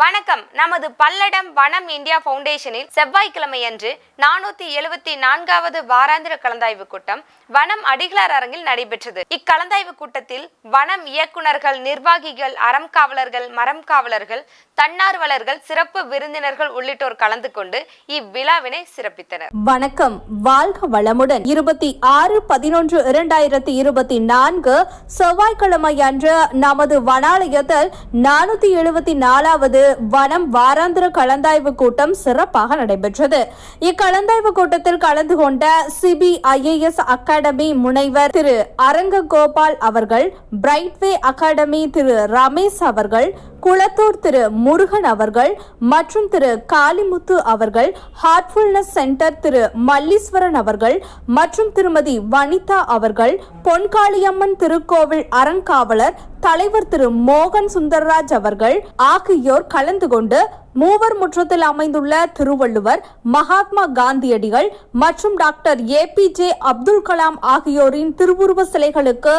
வணக்கம். நமது பல்லடம் வனம் இந்தியா ஃபவுண்டேஷனில் செவ்வாய்க்கிழமையன்று நானூத்தி எழுபத்தி நான்காவது வாராந்திர கலந்தாய்வு கூட்டம் வனம் அடிகளார் அரங்கில் நடைபெற்றது. இக்கலந்தாய்வு கூட்டத்தில் வனம் இயக்குநர்கள் நிர்வாகிகள் அறம் காவலர்கள் மரம் காவலர்கள் தன்னார்வலர்கள் சிறப்பு விருந்தினர்கள் உள்ளிட்டோர் கலந்து கொண்டு இவ்விழாவினை சிறப்பித்தனர். வணக்கம். வாழ்க வளமுடன். இருபத்தி ஆறு பதினொன்று இரண்டாயிரத்தி இருபத்தி நான்கு செவ்வாய்க்கிழமை அன்று நமது வனாலயத்தில் நானூத்தி எழுபத்தி நாலாவது வனம் வாராந்திர கலந்தாய்வு கூட்டம் சிறப்பாக நடைபெற்றது. இக்கலந்தாய்வு கூட்டத்தில் கலந்து கொண்ட சிபிஐஏஎஸ் ஐஏஎஸ் அகாடமி முனைவர் திரு அரங்க கோபால் அவர்கள் பிரைட்வே அகாடமி திரு ரமேஷ் அவர்கள் குளத்தூர் திரு முருகன் அவர்கள் மற்றும் திரு காளிமுத்து அவர்கள் ஹார்ட்ஃபுல்னஸ் சென்டர் திரு மல்லீஸ்வரன் அவர்கள் மற்றும் திருமதி வனிதா அவர்கள் பொன்காளியம்மன் திருக்கோவில் அறங்காவலர் தலைவர் திரு மோகன் சுந்தர்ராஜ் அவர்கள் ஆகியோர் கலந்து கொண்டு மூவர் முற்றத்தில் அமைந்துள்ள திருவள்ளுவர் மகாத்மா காந்தியடிகள் மற்றும் doctor A P J Abdul Kalam ஆகியோரின் திருவுருவ சிலைகளுக்கு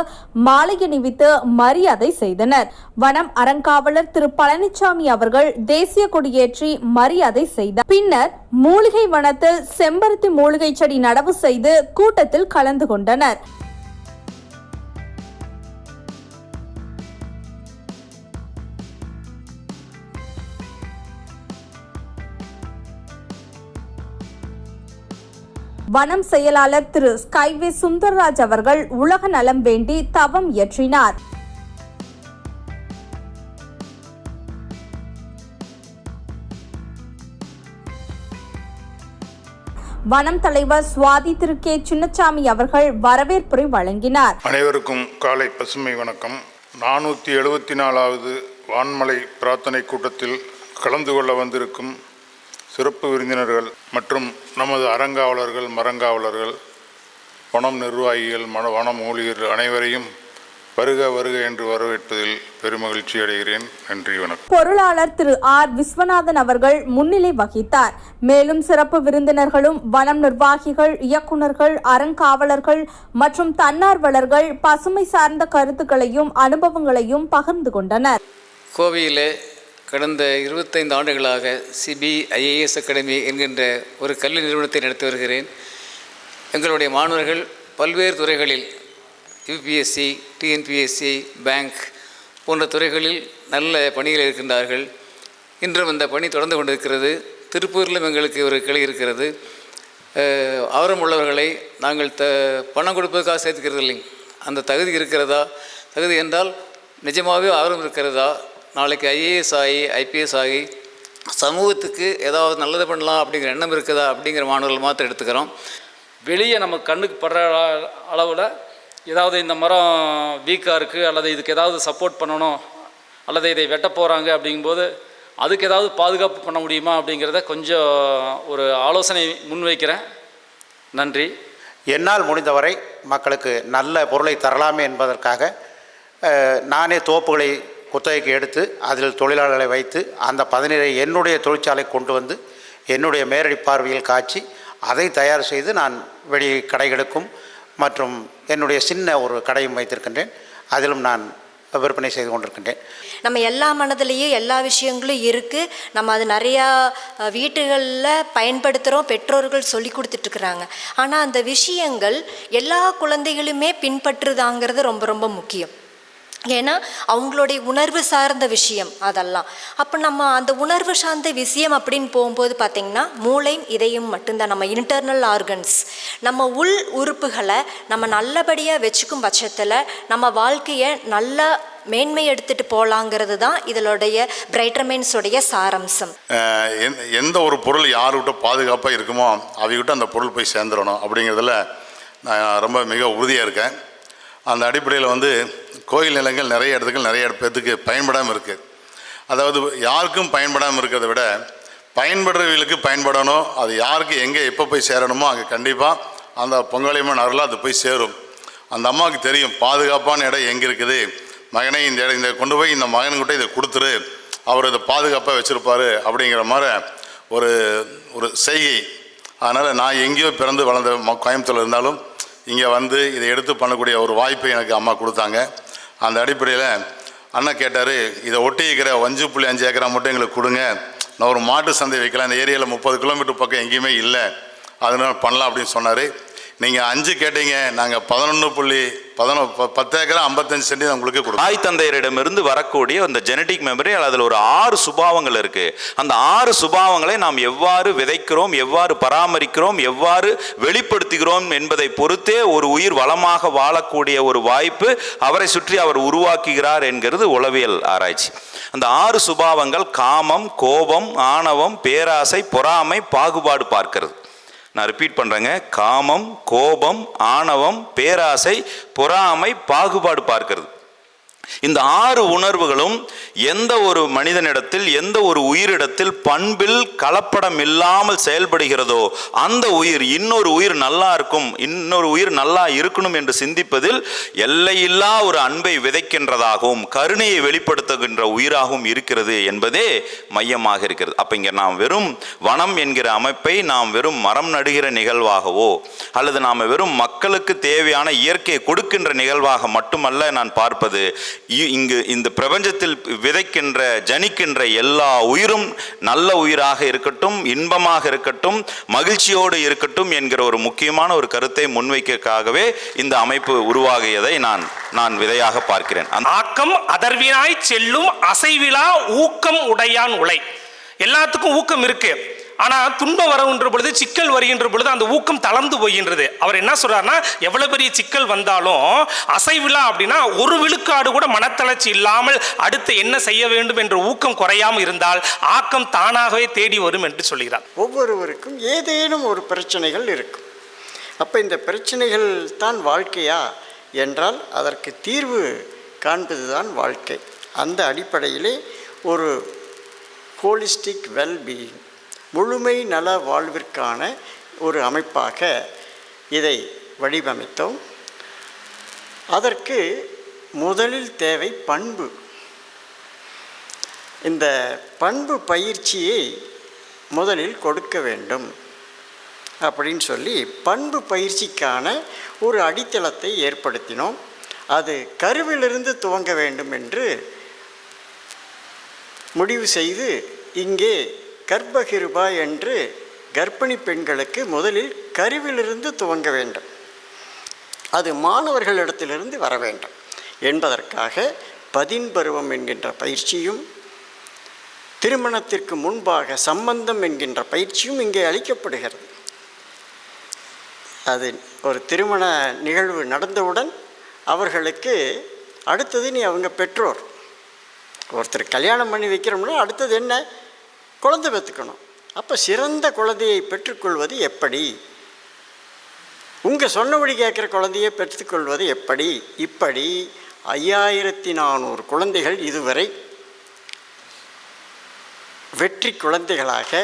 மாலை அணிவித்து மரியாதை செய்தனர். வனம் அறங்காவலர் திரு பழனிசாமி அவர்கள் தேசிய கொடியேற்றி மரியாதை செய்தார். பின்னர் மூலிகை வனத்தில் செம்பருத்தி மூலிகை செடி நடவு செய்து கூட்டத்தில் கலந்து கொண்டனர். வனம் செயலாளர் திரு ஸ்கைவே சுந்தர்ராஜ் அவர்கள் உலக நலம் வேண்டி தவம் இயற்றினார். வனம் தலைவர் சுவாதி திரு கே சின்னசாமி அவர்கள் வரவேற்புரை வழங்கினார். அனைவருக்கும் காலை பசுமை வணக்கம். நானூற்றி எழுபத்தி நாலாவது வான்மலை பிரார்த்தனை கூட்டத்தில் கலந்து கொள்ள வந்திருக்கும் சிறப்பு விருந்தினர்கள் மற்றும் நமது அறங்காவலர்கள் மரங்காவலர்கள் வனம் நிர்வாகிகள் மன வனம் ஊழியர்கள் அனைவரையும் வருக வருக என்று வரவேற்பதில் பெருமகிழ்ச்சி அடைகிறேன். நன்றி வணக்கம். பொருளாளர் திரு ஆர். விஸ்வநாதன் அவர்கள் முன்னிலை வகித்தார். மேலும் சிறப்பு விருந்தினர்களும் வனம் நிர்வாகிகள் இயக்குனர்கள் அறங்காவலர்கள் மற்றும் தன்னார்வலர்கள் பசுமை சார்ந்த கருத்துக்களையும் அனுபவங்களையும் பகிர்ந்து கொண்டனர். கோவையிலே கடந்த இருபத்தைந்து ஆண்டுகளாக சிபி ஐஏஎஸ் அகாடமி என்கின்ற ஒரு கல்வி நிறுவனத்தை நடத்தி வருகிறேன். எங்களுடைய மாணவர்கள் பல்வேறு துறைகளில் யூபிஎஸ்சி டிஎன்பிஎஸ்சி பேங்க் போன்ற துறைகளில் நல்ல பணியில் இருக்கின்றார்கள். இன்றும் அந்த பணி தொடர்ந்து கொண்டிருக்கிறது. திருப்பூரிலும் எங்களுக்கு ஒரு கிளை இருக்கிறது. அஹ், ஆர்வம் உள்ளவர்களை நாங்கள் த பணம் கொடுப்பதற்காக சேர்த்துக்கிறது இல்லைங்க அந்த தகுதி இருக்கிறதா? தகுதி என்றால் நிஜமாகவே ஆர்வம் இருக்கிறதா? நாளைக்கு ஐஏஎஸ் ஆகி ஐபிஎஸ் ஆகி சமூகத்துக்கு ஏதாவது நல்லது பண்ணலாம் அப்படிங்கிற எண்ணம் இருக்குதா அப்படிங்கிற மாணவர்கள் மாத்திரம் எடுத்துக்கிறோம். வெளியே நம்ம கண்ணுக்கு படுற அளவில் ஏதாவது இந்த மரம் வீக்காக இருக்குது அல்லது இதுக்கு ஏதாவது சப்போர்ட் பண்ணணும் அல்லது இதை வெட்ட போகிறாங்க அப்படிங்கும்போது அதுக்கு ஏதாவது பாதுகாப்பு பண்ண முடியுமா அப்படிங்கிறத கொஞ்சம் ஒரு ஆலோசனை முன்வைக்கிறேன். நன்றி. என்னால் முடிந்தவரை மக்களுக்கு நல்ல பொருளை தரலாமே என்பதற்காக நானே தோப்புகளை குத்தகைக்கு எடுத்து அதில் தொழிலாளர்களை வைத்து அந்த பதநீரை என்னுடைய தொழிற்சாலை கொண்டு வந்து என்னுடைய மேரடி பார்வையில் காய்ச்சி அதை தயார் செய்து நான் வெளி கடைகளுக்கும் மற்றும் என்னுடைய சின்ன ஒரு கடையும் வைத்திருக்கின்றேன். அதிலும் நான் விற்பனை செய்து கொண்டிருக்கின்றேன். நம்ம எல்லா மனதிலையும் எல்லா விஷயங்களும் இருக்குது நம்ம அது நிறையா வீட்டுகளில் பயன்படுத்துகிறோம் பெற்றோர்கள் சொல்லி கொடுத்துட்ருக்குறாங்க. ஆனால் அந்த விஷயங்கள் எல்லா குழந்தைகளுமே பின்பற்றுதாங்கிறது ரொம்ப ரொம்ப முக்கியம். ஏன்னா அவங்களுடைய உணர்வு சார்ந்த விஷயம் அதெல்லாம். அப்போ நம்ம அந்த உணர்வு சார்ந்த விஷயம் அப்படின்னு போகும்போது பார்த்திங்கன்னா மூளையும் இதையும் மட்டும்தான். நம்ம இன்டர்னல் ஆர்கன்ஸ் நம்ம உள் உறுப்புகளை நம்ம நல்லபடியாக வச்சுக்கும் பட்சத்தில் நம்ம வாழ்க்கையை நல்லா மேன்மை எடுத்துகிட்டு போகலாங்கிறது தான் இதனுடைய பிரைட்ரமென்ஸுடைய சாரம்சம். எந்த ஒரு பொருள் யாருக்கிட்ட பாதுகாப்பாக இருக்குமோ அவங்ககிட்ட அந்த பொருள் போய் சேர்ந்துடணும் அப்படிங்கிறதுல நான் ரொம்ப மிக உறுதியாக இருக்கேன். அந்த அடிப்படையில் வந்து கோயில் நிலங்கள் நிறைய இடத்துக்கு நிறைய பேர்த்துக்கு பயன்படாமல் இருக்குது அதாவது யாருக்கும் பயன்படாமல் இருக்கிறத விட பயன்படுறவர்களுக்கு பயன்படணும். அது யாருக்கு எங்கே எப்போ போய் சேரணுமோ அங்கே கண்டிப்பாக அந்த பொங்கலியம்மன் அருளாக அது போய் சேரும். அந்த அம்மாவுக்கு தெரியும் பாதுகாப்பான இடம் எங்கே இருக்குது? மகனை இந்த இடம் இந்த கொண்டு போய் இந்த மகன்கிட்ட இதை கொடுத்துரு. அவர் இதை பாதுகாப்பாக வச்சுருப்பாரு அப்படிங்கிற மாதிரி ஒரு ஒரு செய்கை. அதனால் நான் எங்கேயோ பிறந்து வளர்ந்த கோயம்புத்தூர் இருந்தாலும் இங்கே வந்து இதை எடுத்து பண்ணக்கூடிய ஒரு வாய்ப்பை எனக்கு அம்மா கொடுத்தாங்க. அந்த அடிப்படையில் அண்ணா கேட்டார் இதை ஒட்டி அஞ்சு புள்ளி அஞ்சு ஏக்கரா மட்டும் எங்களுக்கு கொடுங்க. நான் ஒரு மாட்டு சந்தை வைக்கலாம். அந்த ஏரியாவில் முப்பது கிலோமீட்டர் பக்கம் எங்கேயுமே இல்லை. அதனால் பண்ணலாம் அப்படின்னு சொன்னார். நீங்கள் அஞ்சு கேட்டீங்க நாங்கள் பதினொன்று புள்ளி பதினொன்று ப- பத்து ஏக்கரா ஐம்பத்தஞ்சு சென்ட் உங்களுக்கு கொடுக்கும் தாய் தந்தையரிடமிருந்து வரக்கூடிய அந்த ஜெனட்டிக் மெமரி அதில் ஒரு ஆறு சுபாவங்கள் இருக்குது அந்த ஆறு சுபாவங்களை நாம் எவ்வாறு விதைக்கிறோம் எவ்வாறு பராமரிக்கிறோம் எவ்வாறு வெளிப்படுத்துகிறோம் என்பதை பொறுத்தே ஒரு உயிர் வளமாக வாழக்கூடிய ஒரு வாய்ப்பு அவரை சுற்றி அவர் உருவாக்குகிறார் என்கிறது உளவியல் ஆராய்ச்சி. அந்த ஆறு சுபாவங்கள் காமம் கோபம் ஆணவம் பேராசை பொறாமை பாகுபாடு பார்க்கிறது. நான் ரிப்பீட் பண்ணுறேங்க காமம் கோபம் ஆணவம் பேராசை பொறாமை பாகுபாடு பார்க்கறது. இந்த ஆறு உணர்வுகளும் எந்த ஒரு மனிதனிடத்தில் எந்த ஒரு உயிரிடத்தில் பண்பில் கலப்படம் இல்லாமல் செயல்படுகிறதோ அந்த உயிர் இன்னொரு உயிர் நல்லா இருக்கும் இன்னொரு உயிர் நல்லா இருக்கணும் என்று சிந்திப்பதில் எல்லையில்லா ஒரு அன்பை விதைக்கின்றதாகவும் கருணையை வெளிப்படுத்துகின்ற உயிராகவும் இருக்கிறது என்பதே மையமாக இருக்கிறது. அப்ப இங்க நாம் வெறும் வனம் என்கிற அமைப்பை நாம் வெறும் மரம் நடுகிற நிகழ்வாகவோ அல்லது நாம் வெறும் மக்களுக்கு தேவையான இயற்கையை கொடுக்கின்ற நிகழ்வாக மட்டுமல்ல நான் பார்ப்பது இங்கு இந்த பிரபஞ்சத்தில் விதைக்கின்ற ஜனிக்கின்ற எல்லா உயிரும் நல்ல உயிராக இருக்கட்டும் இன்பமாக இருக்கட்டும் மகிழ்ச்சியோடு இருக்கட்டும் என்கிற ஒரு முக்கியமான ஒரு கருத்தை முன்வைக்கக்காகவே இந்த அமைப்பு உருவாகியதை நான் நான் விதையாக பார்க்கிறேன். ஆக்கம் அதர்வினாய் செல்லும் அசைவிழா ஊக்கம் உடையான் உலை. எல்லாத்துக்கும் ஊக்கம் இருக்குது ஆனால் துன்பம் வருகின்ற பொழுது சிக்கல் வருகின்ற பொழுது அந்த ஊக்கம் தளர்ந்து போகின்றது. அவர் என்ன சொல்கிறாருன்னா எவ்வளோ பெரிய சிக்கல் வந்தாலும் அசைவிழா அப்படின்னா ஒரு விழுக்காடு கூட மனத்தளர்ச்சி இல்லாமல் அடுத்து என்ன செய்ய வேண்டும் என்ற ஊக்கம் குறையாமல் இருந்தால் ஆக்கம் தானாகவே தேடி வரும் என்று சொல்கிறார். ஒவ்வொருவருக்கும் ஏதேனும் ஒரு பிரச்சனைகள் இருக்கும். அப்போ இந்த பிரச்சனைகள் தான் வாழ்க்கையா என்றால் அதற்கு தீர்வு காண்பது தான் வாழ்க்கை. அந்த அடிப்படையிலே ஒரு ஹோலிஸ்டிக் வெல்பீயிங் முழுமை நல வாழ்விற்கான ஒரு அமைப்பாக இதை வடிவமைத்தோம். அதற்கு முதலில் தேவை பண்பு. இந்த பண்பு பயிற்சியை முதலில் கொடுக்க வேண்டும். அப்படின்னு சொல்லி பண்பு பயிற்சிக்கான ஒரு அடித்தளத்தை ஏற்படுத்தினோம். அது கருவிலிருந்து துவங்க வேண்டும் என்று முடிவு செய்து இங்கே கர்ப்பகிருபா என்று கர்ப்பிணி பெண்களுக்கு முதலில் கருவிலிருந்து துவங்க வேண்டும். அது மாணவர்களிடத்திலிருந்து வர வேண்டும். என்பதற்காக பதின் பருவம் என்கின்ற பயிற்சியும் திருமணத்திற்கு முன்பாக சம்பந்தம் என்கின்ற பயிற்சியும் இங்கே அளிக்கப்படுகிறது. அது ஒரு திருமண நிகழ்வு நடந்தவுடன் அவர்களுக்கு அடுத்தது நீ அவங்க பெற்றோர். ஒருத்தர் கல்யாணம் பண்ணி வைக்கிறோம்னா அடுத்தது என்ன? குழந்தை பெற்றுக்கணும். அப்போ சிறந்த குழந்தையை பெற்றுக்கொள்வது எப்படி? உங்கள் சொன்னபடி கேட்குற குழந்தையை பெற்றுக்கொள்வது எப்படி? இப்படி ஐயாயிரத்தி நானூறு குழந்தைகள் இதுவரை வெற்றி குழந்தைகளாக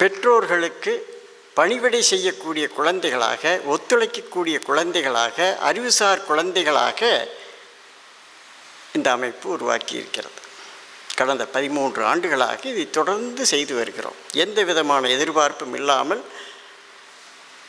பெற்றோர்களுக்கு பணிவிடை செய்யக்கூடிய குழந்தைகளாக ஒத்துழைக்கக்கூடிய குழந்தைகளாக அறிவுசார் குழந்தைகளாக இந்த அமைப்பு உருவாக்கி இருக்கிறது. கடந்த பதிமூன்று ஆண்டுகளாக இதை தொடர்ந்து செய்து வருகிறோம். எந்த விதமான எதிர்பார்ப்பும் இல்லாமல்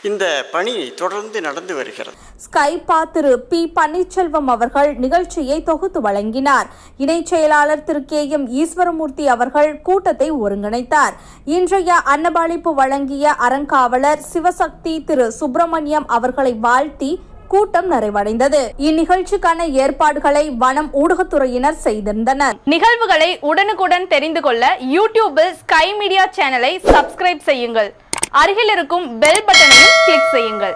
இந்த பணி தொடர்ந்து நடந்து வருகிறது. ஸ்கைபா திரு பி பன்னீர்செல்வம் அவர்கள் நிகழ்ச்சியை தொகுத்து வழங்கினார். இணைச் செயலாளர் திரு கே எம் ஈஸ்வரமூர்த்தி அவர்கள் கூட்டத்தை ஒருங்கிணைத்தார். இன்றைய அன்னபாளிப்பு வழங்கிய அறங்காவலர் சிவசக்தி திரு சுப்பிரமணியம் அவர்களை வாழ்த்தி கூட்டம் நிறைவடைந்தது. இந்நிகழ்ச்சிக்கான ஏற்பாடுகளை வனம் ஊடகத்துறையினர் செய்திருந்தனர். நிகழ்வுகளை உடனுக்குடன் தெரிந்து கொள்ள யூடியூபில் ஸ்கை மீடியா சேனலை சப்ஸ்கிரைப் செய்யுங்கள். அருகில் இருக்கும் பெல் பட்டனையும் கிளிக் செய்யுங்கள்.